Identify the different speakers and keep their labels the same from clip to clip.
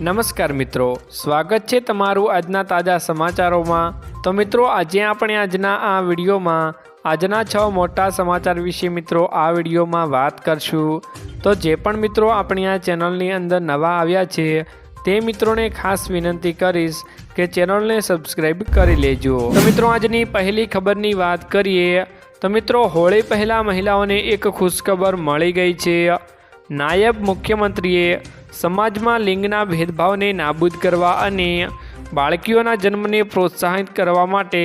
Speaker 1: નમસ્કાર મિત્રો, સ્વાગત છે તમારું આજના તાજા સમાચારોમાં. તો મિત્રો, આજે આપણે આજના આ વિડીયોમાં, આજના છ મોટા સમાચાર વિશે મિત્રો આ વિડીયોમાં વાત કરશું. તો જે પણ મિત્રો આપણી આ ચેનલની અંદર નવા આવ્યા છે, તે મિત્રોને ખાસ વિનંતી કરીશ કે ચેનલને સબસ્ક્રાઈબ કરી લેજો. તો મિત્રો, આજની પહેલી ખબરની વાત કરીએ, તો મિત્રો, હોળી પહેલાં મહિલાઓને એક ખુશખબર મળી ગઈ છે. નાયબ મુખ્યમંત્રીએ સમાજમાં લિંગના ભેદભાવને નાબૂદ કરવા અને બાળકીઓના જન્મને પ્રોત્સાહિત કરવા માટે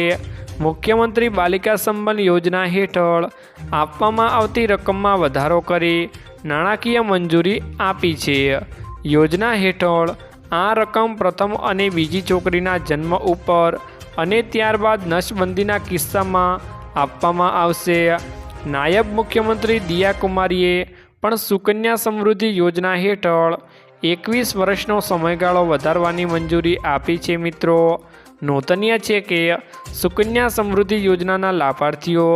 Speaker 1: મુખ્યમંત્રી બાલિકા સંબંધ યોજના હેઠળ આપવામાં આવતી રકમમાં વધારો કરી નાણાકીય મંજૂરી આપી છે. યોજના હેઠળ આ રકમ પ્રથમ અને બીજી છોકરીના જન્મ ઉપર અને ત્યારબાદ નશબંધીના કિસ્સામાં આપવામાં આવશે. નાયબ મુખ્યમંત્રી દિયા કુમારીએ પણ સુકન્યા સમૃદ્ધિ યોજના હેઠળ એકવીસ વર્ષનો સમયગાળો વધારવાની મંજૂરી આપી છે મિત્રો. નોંધનીય છે કે સુકન્યા સમૃદ્ધિ યોજનાના લાભાર્થીઓ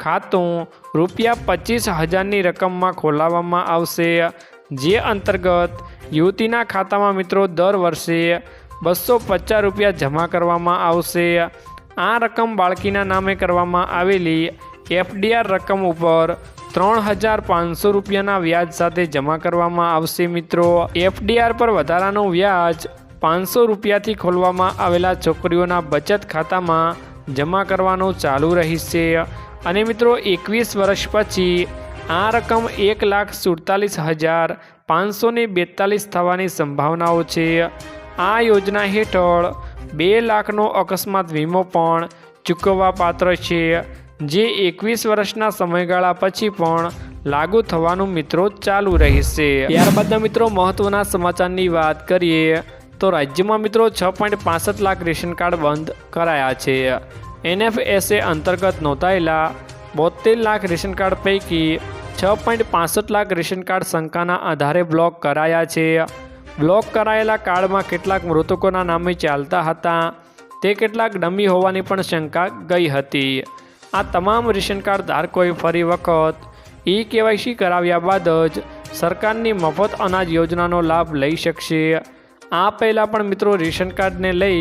Speaker 1: ખાતું રૂપિયા પચીસ હજારની રકમમાં ખોલાવવામાં આવશે. જે અંતર્ગત યુવતીના ખાતામાં મિત્રો દર વર્ષે બસો પચાસ રૂપિયા જમા કરવામાં આવશે. આ રકમ બાળકીના નામે કરવામાં આવેલી એફડીઆર રકમ ઉપર ત્રણ હજાર પાંચસો રૂપિયાના વ્યાજ સાથે જમા કરવામાં આવશે મિત્રો. એફડીઆર પર વધારાનું વ્યાજ પાંચસો રૂપિયાથી ખોલવામાં આવેલા છોકરીઓના બચત ખાતામાં જમા કરવાનું ચાલુ રહેશે. અને મિત્રો, એકવીસ વર્ષ પછી આ રકમ એક લાખ સુડતાલીસ હજાર પાંચસો બેતાલીસ થવાની સંભાવનાઓ છે. આ યોજના હેઠળ બે લાખનો અકસ્માત વીમો પણ ચૂકવવા પાત્ર છે. જે એકવીસ વર્ષના સમયગાળા પછી પણ લાગુ થવાનું મિત્રો ચાલુ રહેશે ત્યારબાદના મિત્રો, મહત્વના સમાચારની વાત કરીએ, તો રાજ્યમાં મિત્રો છ પોઈન્ટ પાસઠ લાખ રેશન કાર્ડ બંધ કરાયા છે. એનએફએસએ અંતર્ગત નોંધાયેલા બોતેર લાખ રેશન કાર્ડ પૈકી છ પોઈન્ટ પાસઠ લાખ રેશન કાર્ડ શંકાના આધારે બ્લોક કરાયા છે. બ્લોક કરાયેલા કાર્ડમાં કેટલાક મૃતકોના નામે ચાલતા હતા, તે કેટલાક ડમી હોવાની પણ શંકા ગઈ હતી. આ તમામ રેશન કાર્ડ ધારકોએ ફરી વખત ઈ કેવાયસી કરાવ્યા બાદ જ સરકારની મફત અનાજ યોજનાનો લાભ લઈ શકશે. આ પહેલાં પણ મિત્રો રેશન કાર્ડને લઈ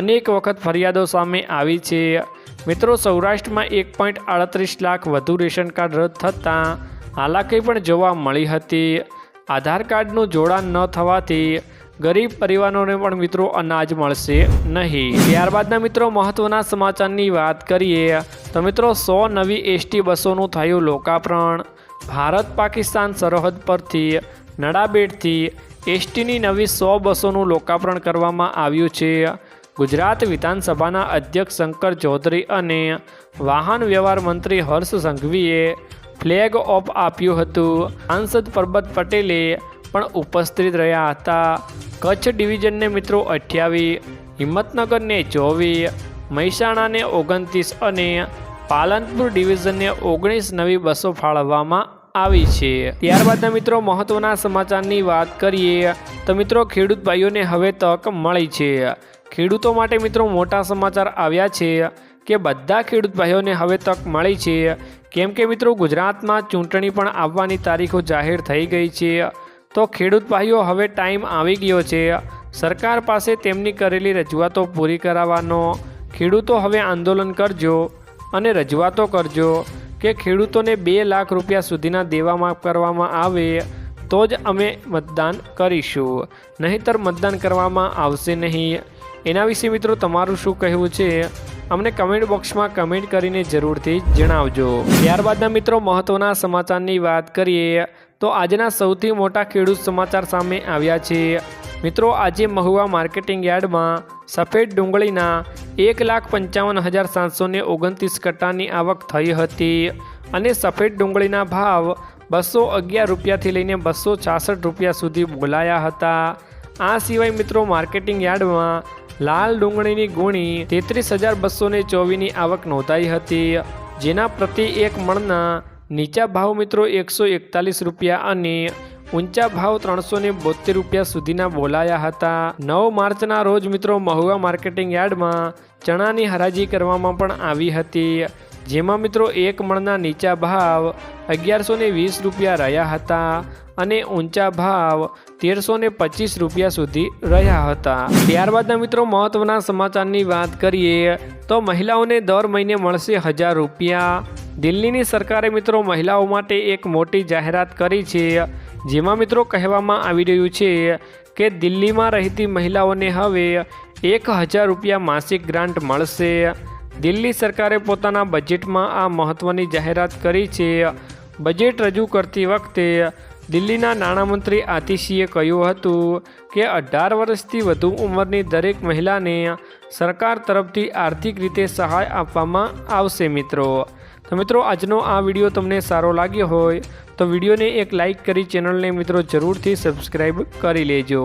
Speaker 1: અનેક વખત ફરિયાદો સામે આવી છે. મિત્રો સૌરાષ્ટ્રમાં એક પોઈન્ટ આડત્રીસ લાખ વધુ રેશન કાર્ડ રદ થતાં હાલાકી પણ જોવા મળી હતી. આધાર કાર્ડનું જોડાણ ન થવાથી ગરીબ પરિવારોને પણ મિત્રો અનાજ મળશે નહીં. ત્યારબાદના મિત્રો મહત્વના સમાચારની વાત કરીએ. તો મિત્રો, સો નવી એસટી બસોનું થયું લોકાર્પણ. ભારત પાકિસ્તાન સરહદ પરથી, નડાબેટથી એસટીની નવી સો બસોનું લોકાર્પણ કરવામાં આવ્યું છે. ગુજરાત વિધાનસભાના અધ્યક્ષ શંકર ચૌધરી અને વાહન વ્યવહાર મંત્રી હર્ષ સંઘવીએ ફ્લેગ ઓફ આપ્યું હતું. સાંસદ પરબત પટેલે પણ ઉપસ્થિત રહ્યા હતા. કચ્છ ડિવિઝનને મિત્રો અઠ્યાવીસ હિંમતનગરને ચોવીસ મહેસાણાને ઓગણત્રીસ અને પાલનપુર ડિવિઝનને ઓગણીસ નવી બસો ફાળવવામાં આવી છે. ત્યારબાદના મિત્રો, મહત્વના સમાચારની વાત કરીએ તો મિત્રો, ખેડૂત ભાઈઓને હવે તક મળી છે. ખેડૂતો માટે મિત્રો મોટા સમાચાર આવ્યા છે કે બધા ખેડૂત ભાઈઓને હવે તક મળી છે. કેમ કે મિત્રો, ગુજરાતમાં ચૂંટણી પણ આવવાની તારીખો જાહેર થઈ ગઈ છે. તો ખેડૂત ભાઈઓ, હવે ટાઈમ આવી ગયો છે. સરકાર પાસે તેમની કરેલી રજૂઆતો પૂરી કરાવવાનો ખેડૂતો હવે આંદોલન કરજો અને રજૂઆતો કરજો કે ખેડૂતોને બે લાખ રૂપિયા સુધીના દેવા માફ કરવામાં આવે તો જ અમે મતદાન કરીશું. નહીંતર મતદાન કરવામાં આવશે નહીં. એના વિશે મિત્રો તમારું શું કહેવું છે? અમને કમેન્ટ બોક્સમાં કમેન્ટ કરીને જરૂરથી જણાવજો. ત્યારબાદના મિત્રો મહત્ત્વના સમાચારની વાત કરીએ તો આજના સૌથી મોટા ખેડૂત સમાચાર સામે આવ્યા છે. મિત્રો, આજે મહુવા માર્કેટિંગ યાર્ડમાં સફેદ ડુંગળીના એક લાખ પંચાવન હજાર સાતસો ને ઓગણત્રીસ કટ્ટાની આવક થઈ હતી અને સફેદ ડુંગળીના ભાવ બસો અગિયાર રૂપિયાથી લઈને બસો છાસઠ રૂપિયા સુધી બોલાયા હતા. આ સિવાય મિત્રો, માર્કેટિંગ યાર્ડમાં લાલ ડુંગળીની ગુણી તેત્રીસ હજાર બસો ને ચોવીસની આવક નોંધાઈ હતી, જેના પ્રતિ એક મણના નીચા ભાવ મિત્રો એકસો એકતાલીસ રૂપિયા અને ઊંચા ભાવ ત્રણસો ને બોતેર રૂપિયા સુધીના બોલાયા હતા. નવ માર્ચના રોજ મિત્રો મહુવા માર્કેટિંગ યાર્ડમાં ચણાની હરાજી કરવામાં પણ આવી હતી. જેમાં મિત્રો એક મણના નીચા ભાવ અગિયારસો ને વીસ રૂપિયા રહ્યા હતા અને ઊંચા ભાવ તેરસો ને પચીસ રૂપિયા સુધી રહ્યા હતા. ત્યારબાદના મિત્રો મહત્વના સમાચારની વાત કરીએ તો મહિલાઓને દર મહિને મળશે હજાર રૂપિયા. દિલ્હીની સરકારે મિત્રો મહિલાઓ માટે એક મોટી જાહેરાત કરી છે. જેમાં મિત્રો કહેવામાં આવી રહ્યું છે કે દિલ્હીમાં રહેતી મહિલાઓને હવે એક હજાર રૂપિયા માસિક ગ્રાન્ટ મળશે. દિલ્હી સરકારે પોતાના બજેટમાં આ મહત્ત્વની જાહેરાત કરી છે. બજેટ રજૂ કરતી વખતે દિલ્હીના નાણામંત્રી આતિશીએ કહ્યું હતું કે અઢાર વર્ષથી વધુ ઉંમરની દરેક મહિલાને સરકાર તરફથી આર્થિક રીતે સહાય આપવામાં આવશે મિત્રો. તો મિત્રો, આજનો આ વીડિયો તમને સારો લાગ્યો હોય તો વિડીયોને એક લાઇક કરી ચેનલને મિત્રો જરૂરથી સબસ્ક્રાઈબ કરી લેજો.